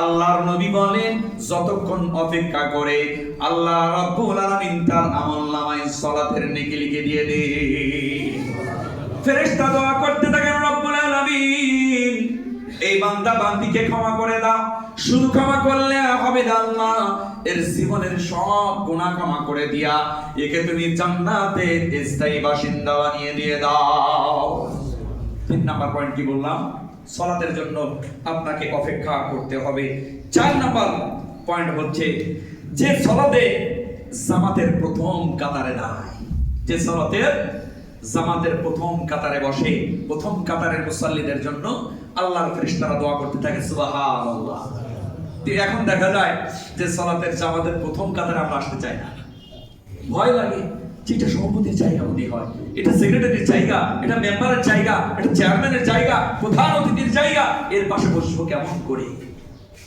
আল্লাহর নবী বলেন, যতক্ষণ অপেক্ষা করে, আল্লাহ রাব্বুল আলামিন তার আমলনামায় সালাতের নেকি লিখে দিয়ে দে। ফেরেশতা দোয়া করতে থাকেন, রব্বুল আলামিন, এই বান্দা বান্দিকে ক্ষমা করে দাও। শুধু ক্ষমা করলে হবে না এর জীবনের সব গুনাহ ক্ষমা করে দিয়া, একে তুমি জান্নাতের স্থায়ী বাসিন্দা বানিয়ে দিয়ে দাও। তিন নাম্বার পয়েন্ট কি বললাম? সলাতের জন্য আপনাকে অপেক্ষা করতে হবে। চার নাম্বার পয়েন্ট হচ্ছে, যে সলাতে জামাতের প্রথম কাতারে দাঁড়ায়। যে সলাতের জামাতের প্রথম কাতারে বসে, প্রথম কাতারের মুসাল্লিদের জন্য আল্লাহর ফেরেশতারা দোয়া করতে থাকে, সুবহানাল্লাহ। এখন দেখা যায় যে সলাতের জামাতের প্রথম কাতারে আমরা আসতে চাই না। ভয় লাগে। যে এটা সভাপতির জায়গা মনে হয়। এটা সেক্রেটারির জায়গা এটা মেম্বারের জায়গা এটা চেয়ারম্যানের জায়গা প্রধান অতিথির জায়গা এর পাশে বসবো কেমন করে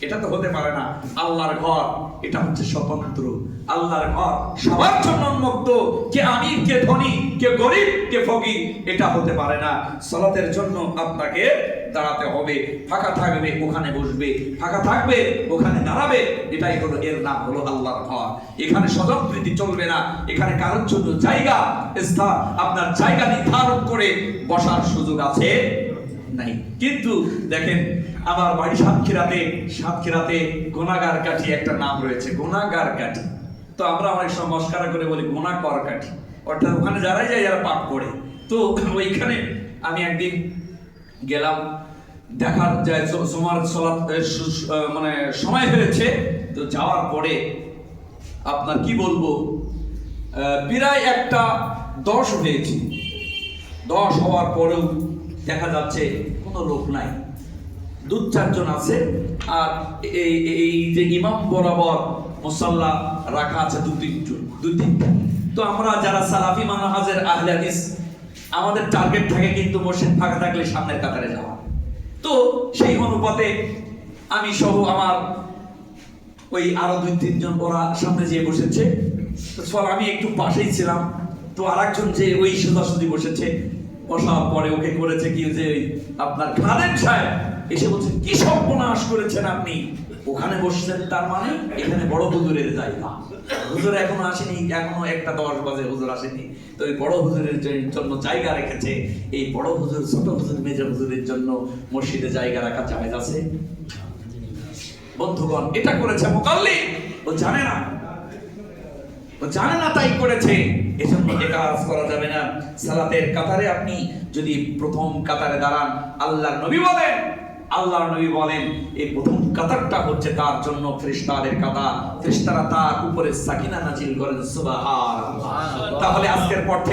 এটা তো হতে পারে না। আল্লাহর ঘর, এটা হচ্ছে স্বতন্ত্র। আল্লাহর ঘর, সবার জন্য উন্মুক্ত। কে আমির, কে ধনী, কে গরিব, কে ফকির, এটা হতে পারে না। সলাতের জন্য আপনাকে দাঁড়াতে হবে। ফাঁকা থাকবে, ওখানে বসবে। ফাঁকা থাকবে, ওখানে দাঁড়াবে। এটাই হলো, এর নাম হলো আল্লাহর ঘর। এখানে স্বজনপ্রীতি চলবে না। এখানে কারোর জন্য জায়গা, স্থান, আপনার জায়গা নির্ধারণ করে বসার সুযোগ আছে। নাই। কিন্তু দেখেন আমার বাড়ি সাতক্ষীরাতে সাতক্ষীরাতে গোনাগার কাঠি একটা নাম রয়েছে গোনাগার কাঠি। তো আমরা অনেক সময় মস্কারা করে বলি গোনা কর কাঠি। অর্থাৎ ওখানে যারাই যায় যারা পাপ করে। তো ওইখানে আমি একদিন গেলাম দেখার যায় জ- জমার সলাৎ এ, সু- সু- আহ, মানে সময় হয়েছে। তো যাওয়ার পরে আপনার কি বলব প্রায় একটা দশ হয়েছে। দশ হওয়ার পরেও দেখা যাচ্ছে কোনো লোক নাই। দু চারজন আছে আর এই এই যে ইমাম বরাবর মুসাল্লা রাখা আছে দু তিনজন দু তিনটা। তো আমরা যারা সালাফি মানহাজের আহলে হাদিস, আমাদের টার্গেট থাকে কিন্তু মসজিদ ফাঁকা থাকলে সামনের কাতারে যাওয়া। তো সেই অনুপাতে আমি সহ আমার ওই আরও দুই তিনজন ওরা সামনে যেয়ে বসেছে। তো আমি একটু পাশেই ছিলাম। তো আরেকজন যে ওই সোজাসুজি বসেছে বসার পরে ওকে করেছে কি যে আপনার খালেদ সাহেব এসে বলছেন কি সর্বনাশ করেছেন আপনি? ওখানে বসছেন তার মানে এখানে বড় হুজুরের জায়গা। হুজুর এখনও আসেনি, এখনও একটা দশ বাজে হুজুর আসেনি। তো ওই বড় হুজুরের জন্য জায়গা রেখেছে। এই বড় হুজুর, ছোট হুজুর মেজর হুজুরের জন্য মসজিদে জায়গা রাখা জায়েজ আছে? বন্ধুগণ, এটা করেছে মোকাল্লি ও জানে না। ও জানে না তাই করেছে। এজন্য এ কাজ করা যাবে না। সালাতের কাতারে আপনি যদি প্রথম কাতারে দাঁড়ান, আল্লাহর নবী বলেন আল্লাহ নবী বলেন, এই প্রথম কাতারটা হচ্ছে তার জন্য ফ্রিস্তাদের কাতার। ফ্রিস্তারা তার উপরে সাকিনা নাজিল করেন সুবাহ তাহলে আজকের পর